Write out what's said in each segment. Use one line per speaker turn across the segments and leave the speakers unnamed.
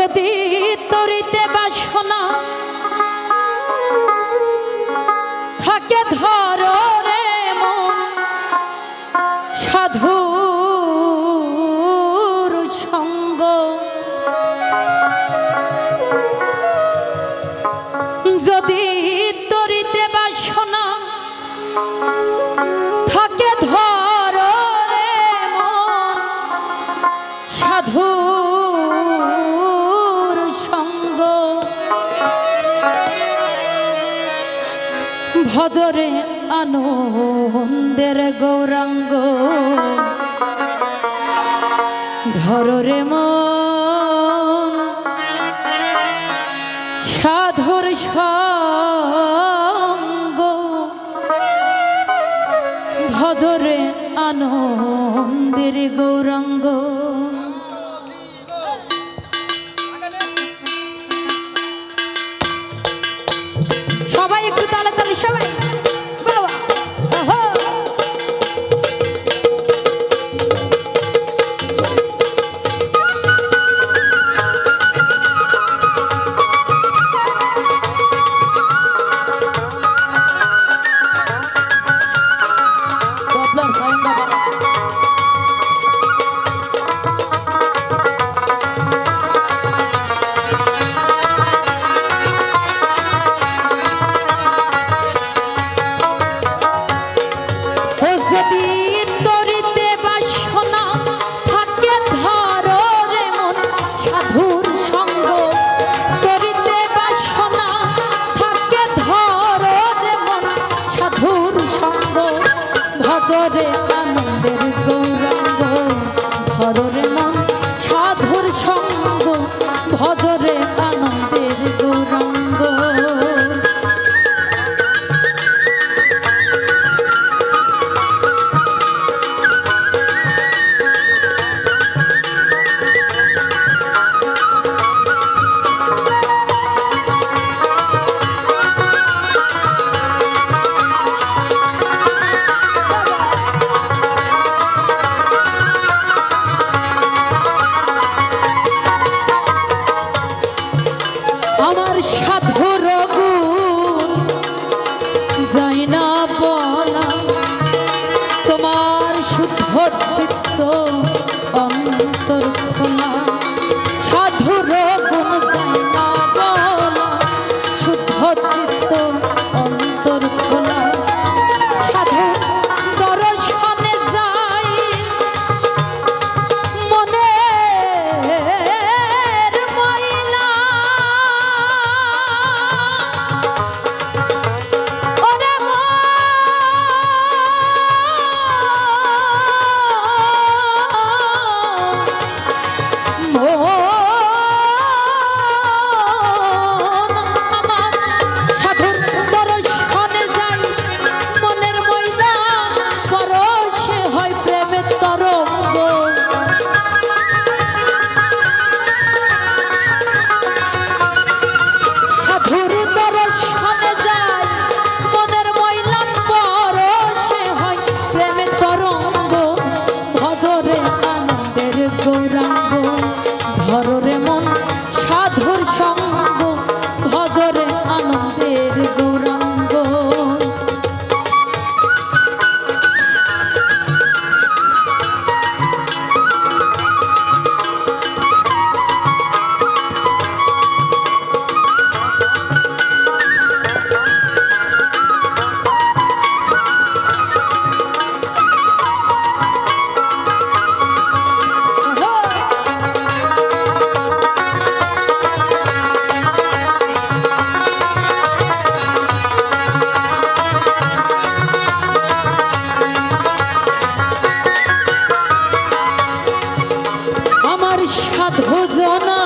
যদি তরিতে বাসনা থাকে ধর রে মন সাধু সঙ্গ। যদি তরিতে বাসনা থাকে ধর নজরে আনন্দের গৌরাঙ্গ। ধররে মন সাধুর সঙ্গ। ভজরে আনন্দের গৌরাঙ্গ। সবাই একটু তালা গো সাধু মধুর সঙ্গ ভোজনা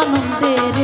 আনন্দের